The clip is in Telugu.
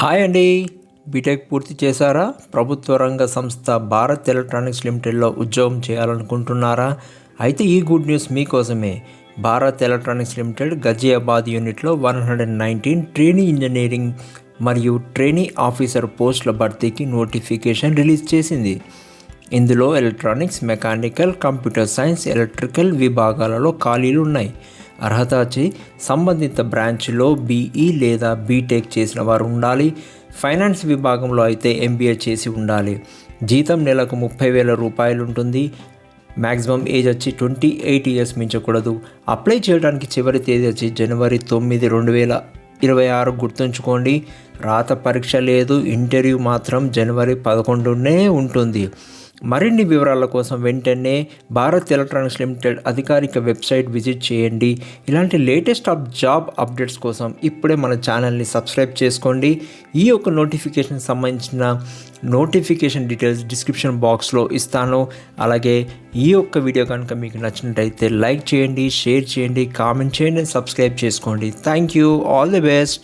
హాయ్ అండి. బీటెక్ పూర్తి చేశారా? ప్రభుత్వ రంగ సంస్థ భారత్ ఎలక్ట్రానిక్స్ లిమిటెడ్లో ఉద్యోగం చేయాలనుకుంటున్నారా? అయితే ఈ గుడ్ న్యూస్ మీకోసమే. భారత్ ఎలక్ట్రానిక్స్ లిమిటెడ్ గజియాబాద్ యూనిట్లో one hundred nineteen trainee engineering మరియు ట్రైనీ ఆఫీసర్ పోస్టుల భర్తీకి నోటిఫికేషన్ రిలీజ్ చేసింది. ఇందులో electronics mechanical computer science electrical విభాగాలలో ఖాళీలు ఉన్నాయి. అర్హత సంబంధిత బ్రాంచ్లో బీఈ లేదా బీటెక్ చేసిన వారు ఉండాలి. ఫైనాన్స్ విభాగంలో అయితే ఎంబీఏ చేసి ఉండాలి. జీతం నెలకు ముప్పై వేల రూపాయలు ఉంటుంది. మ్యాక్సిమం ఏజ్ వచ్చి ట్వంటీ ఎయిట్ ఇయర్స్ మించకూడదు. అప్లై చేయడానికి చివరి తేదీ వచ్చి జనవరి తొమ్మిది రెండు వేల ఇరవై ఆరు గుర్తుంచుకోండి. రాత పరీక్ష లేదు. ఇంటర్వ్యూ మాత్రం జనవరి పదకొండునే ఉంటుంది. మరిన్ని వివరాల కోసం వెంటనే భారత్ ఎలక్ట్రానిక్స్ లిమిటెడ్ అధికారిక వెబ్సైట్ విజిట్ చేయండి. ఇలాంటి లేటెస్ట్ ఆఫ్ జాబ్ అప్డేట్స్ కోసం ఇప్పుడే మన ఛానల్ని సబ్స్క్రైబ్ చేసుకోండి. ఈ యొక్క నోటిఫికేషన్ సంబంధించిన నోటిఫికేషన్ డీటెయిల్స్ డిస్క్రిప్షన్ బాక్స్లో ఇస్తాను. అలాగే ఈ యొక్క వీడియో కనుక మీకు నచ్చినట్టయితే లైక్ చేయండి షేర్ చేయండి కామెంట్ చేయండి సబ్స్క్రైబ్ చేసుకోండి. Thank you all the best.